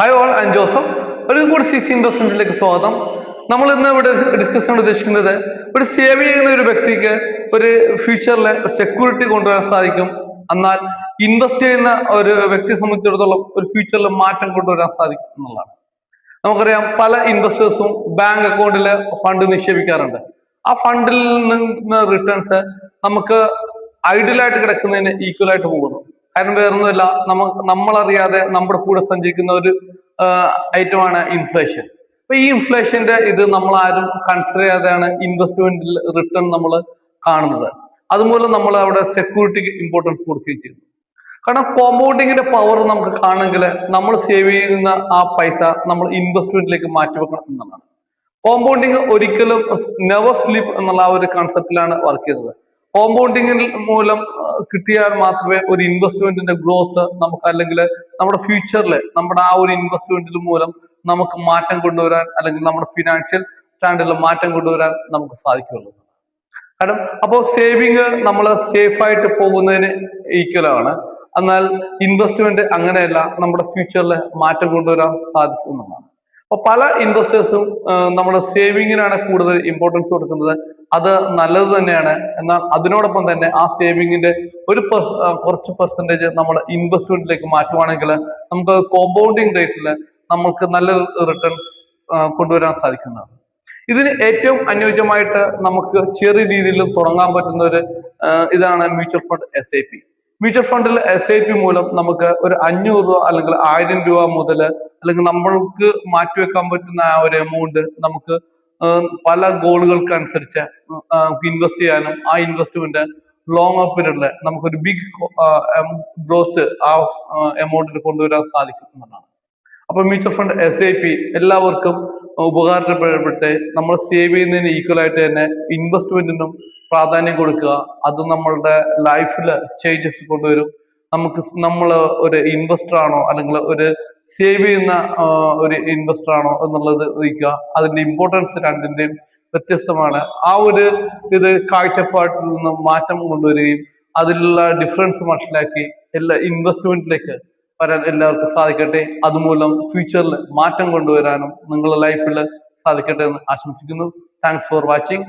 Hi all and Joseph ഒരു കൂടി C C ഇൻവെസ്റ്റ്മെന്റിലേക്ക് സ്വാഗതം. നമ്മൾ ഇന്ന് ഇവിടെ ഡിസ്കസ് ചെയ്യാൻ ഉദ്ദേശിക്കുന്നത് ഒരു സേവ് ചെയ്യുന്ന ഒരു വ്യക്തിക്ക് ഒരു ഫ്യൂച്ചറിൽ സെക്യൂരിറ്റി കൊണ്ടുവരാൻ സാധിക്കും. എന്നാൽ ഇൻവെസ്റ്റ് ചെയ്യുന്ന ഒരു വ്യക്തിയെ സംബന്ധിച്ചിടത്തോളം ഒരു ഫ്യൂച്ചറിൽ മാറ്റം കൊണ്ടുവരാൻ സാധിക്കും എന്നുള്ളതാണ്. നമുക്കറിയാം പല ഇൻവെസ്റ്റേഴ്സും ബാങ്ക് അക്കൗണ്ടിൽ ഫണ്ട് നിക്ഷേപിക്കാറുണ്ട്. ആ ഫണ്ടിൽ നിന്ന് റിട്ടേൺസ് നമുക്ക് ഐഡിയലായിട്ട് കിടക്കുന്നതിന് ഈക്വൽ ആയിട്ട് പോകുന്നു. കാരണം വേറൊന്നുമല്ല. നമ്മൾ നമ്മളറിയാതെ നമ്മുടെ കൂടെ സഞ്ചരിക്കുന്ന ഒരു ഐറ്റമാണ് ഇൻഫ്ലേഷൻ അപ്പൊ ഈ ഇൻഫ്ലേഷന്റെ ഇത് നമ്മൾ ആരും കൺസിഡർ ചെയ്യാതെയാണ് ഇൻവെസ്റ്റ്മെന്റിൽ റിട്ടേൺ നമ്മൾ കാണുന്നത്. അതുമൂലം നമ്മൾ അവിടെ സെക്യൂരിറ്റിക്ക് ഇമ്പോർട്ടൻസ് കൊടുക്കുകയും ചെയ്യുന്നു. കാരണം കോമ്പൗണ്ടിങ്ങിന്റെ പവർ നമുക്ക് കാണണമെങ്കിൽ നമ്മൾ സേവ് ചെയ്യുന്ന ആ പൈസ നമ്മൾ ഇൻവെസ്റ്റ്മെന്റിലേക്ക് മാറ്റിവെക്കണം എന്നുള്ളതാണ്. കോമ്പൗണ്ടിങ് ഒരിക്കലും നെവർ സ്ലീപ്പ് എന്നുള്ള ആ ഒരു കൺസെപ്റ്റിലാണ് വർക്ക് ചെയ്യുന്നത് കോമ്പൗണ്ടിങ്ങിൽ മൂലം കിട്ടിയാൽ മാത്രമേ ഒരു ഇൻവെസ്റ്റ്മെന്റിന്റെ ഗ്രോത്ത് നമുക്ക് അല്ലെങ്കിൽ നമ്മുടെ ഫ്യൂച്ചറിൽ നമ്മുടെ ആ ഒരു ഇൻവെസ്റ്റ്മെന്റിൽ മൂലം നമുക്ക് മാറ്റം കൊണ്ടുവരാൻ അല്ലെങ്കിൽ നമ്മുടെ ഫിനാൻഷ്യൽ സ്റ്റാൻഡേർഡിൽ മാറ്റം കൊണ്ടുവരാൻ നമുക്ക് സാധിക്കുള്ളൂ കാരണം അപ്പോൾ സേവിങ് നമ്മൾ സേഫ് ആയിട്ട് പോകുന്നതിന് ഈക്വലാണ് എന്നാൽ ഇൻവെസ്റ്റ്മെന്റ് അങ്ങനെയല്ല നമ്മുടെ ഫ്യൂച്ചറിൽ മാറ്റം കൊണ്ടുവരാൻ സാധിക്കുന്നതാണ് അപ്പൊ പല ഇൻവെസ്റ്റേഴ്സും നമ്മുടെ സേവിങ്ങിനാണ് കൂടുതൽ ഇമ്പോർട്ടൻസ് കൊടുക്കുന്നത്. അത് നല്ലത് തന്നെയാണ്. എന്നാൽ അതിനോടൊപ്പം തന്നെ ആ സേവിങ്ങിന്റെ ഒരു കുറച്ച് പെർസെന്റേജ് നമ്മൾ ഇൻവെസ്റ്റ്മെന്റിലേക്ക് മാറ്റുവാണെങ്കിൽ നമുക്ക് കോമ്പൗണ്ടിങ് റേറ്റിൽ നമുക്ക് നല്ല റിട്ടേൺസ് കൊണ്ടുവരാൻ സാധിക്കുന്നതാണ്. ഇതിന് ഏറ്റവും അനുയോജ്യമായിട്ട് നമുക്ക് ചെറിയ രീതിയിൽ തുടങ്ങാൻ പറ്റുന്ന ഒരു ഇതാണ് mutual fund S I P mutual ഫണ്ടിൽ എസ് ഐ പി മൂലം നമുക്ക് ഒരു അഞ്ഞൂറ് രൂപ അല്ലെങ്കിൽ ആയിരം രൂപ മുതൽ അല്ലെങ്കിൽ നമ്മൾക്ക് മാറ്റിവെക്കാൻ പറ്റുന്ന ആ ഒരു എമൗണ്ട് നമുക്ക് പല ഗോളുകൾക്ക് അനുസരിച്ച് ഇൻവെസ്റ്റ് ചെയ്യാനും ആ ഇൻവെസ്റ്റ്മെന്റ് ലോങ് പീരീഡിൽ നമുക്കൊരു ബിഗ് ഗ്രോത്ത് ആ എമൗണ്ടിൽ കൊണ്ടുവരാൻ സാധിക്കുന്നതാണ് അപ്പൊ mutual fund S I P എല്ലാവർക്കും ഉപകാരപ്പെടട്ടെ. നമ്മൾ സേവ് ചെയ്യുന്നതിന് ഈക്വൽ ആയിട്ട് തന്നെ ഇൻവെസ്റ്റ്മെന്റിനും പ്രാധാന്യം കൊടുക്കുക. അത് നമ്മളുടെ ലൈഫിൽ ചേഞ്ചസ് കൊണ്ടുവരും. നമുക്ക് നമ്മൾ ഒരു ഇൻവെസ്റ്റർ ആണോ അല്ലെങ്കിൽ ഒരു സേവ് ചെയ്യുന്ന ഒരു ഇൻവെസ്റ്റർ ആണോ എന്നുള്ളത് നോക്കുക. അതിന്റെ ഇമ്പോർട്ടൻസ് രണ്ടിന്റെയും വ്യത്യസ്തമാണ്. ആ ഒരു ഇത് കാഴ്ചപ്പാട്ടിൽ നിന്ന് മാറ്റം കൊണ്ടുവരികയും അതിലുള്ള ഡിഫറൻസ് മനസ്സിലാക്കി എല്ലാ ഇൻവെസ്റ്റ്മെന്റിലേക്ക് വരാൻ എല്ലാവർക്കും സാധിക്കട്ടെ. അതുമൂലം ഫ്യൂച്ചറിൽ മാറ്റം കൊണ്ടുവരാനും നിങ്ങളുടെ ലൈഫിൽ സാധിക്കട്ടെ എന്ന് ആശംസിക്കുന്നു. Thanks for watching